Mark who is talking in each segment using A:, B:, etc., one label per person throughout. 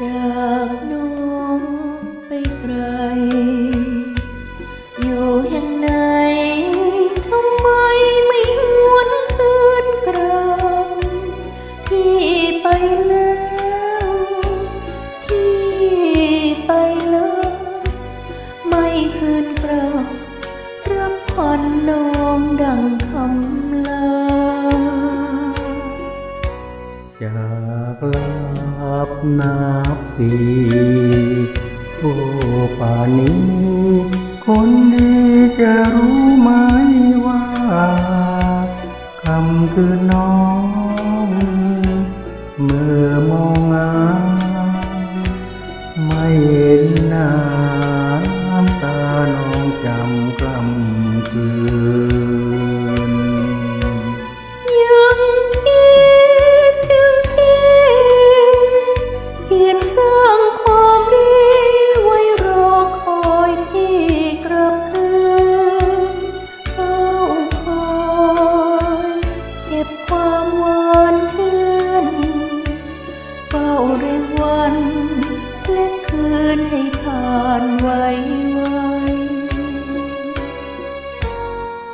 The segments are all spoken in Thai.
A: จากน้องไปไกล อยู่แห่งไหนทำไมไม่หวนคืนกลับพี่ไปแล้วพี่ไปแล้วไม่คืนกลับรับผ่อนน้องดังคำลา
B: จากลา นับปีโอ้ป่านี้ คนดีจะรู้ไหมว่าคำคือน้อง เมื่อมองงา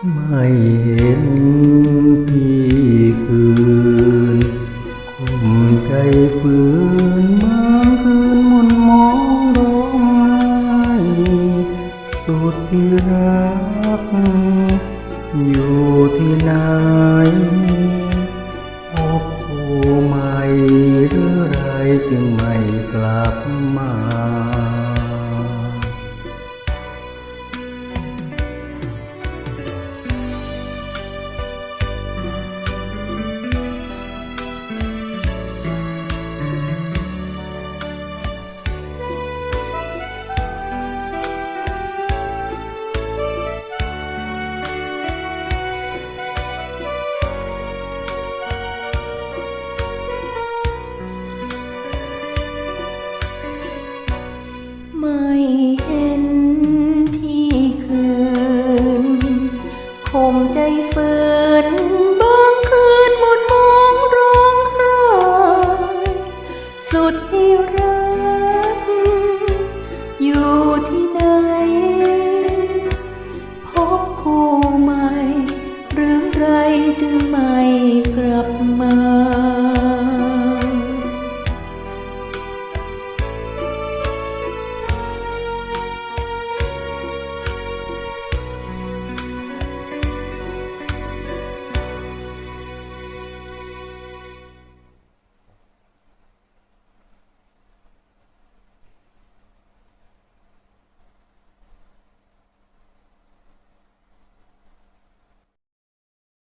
B: ไม่เห็น
A: พี่คืนคุมใจ
B: ฝืนมางคืนมนมองร้องไห้สุดที่รัก อยู่ที่ไหน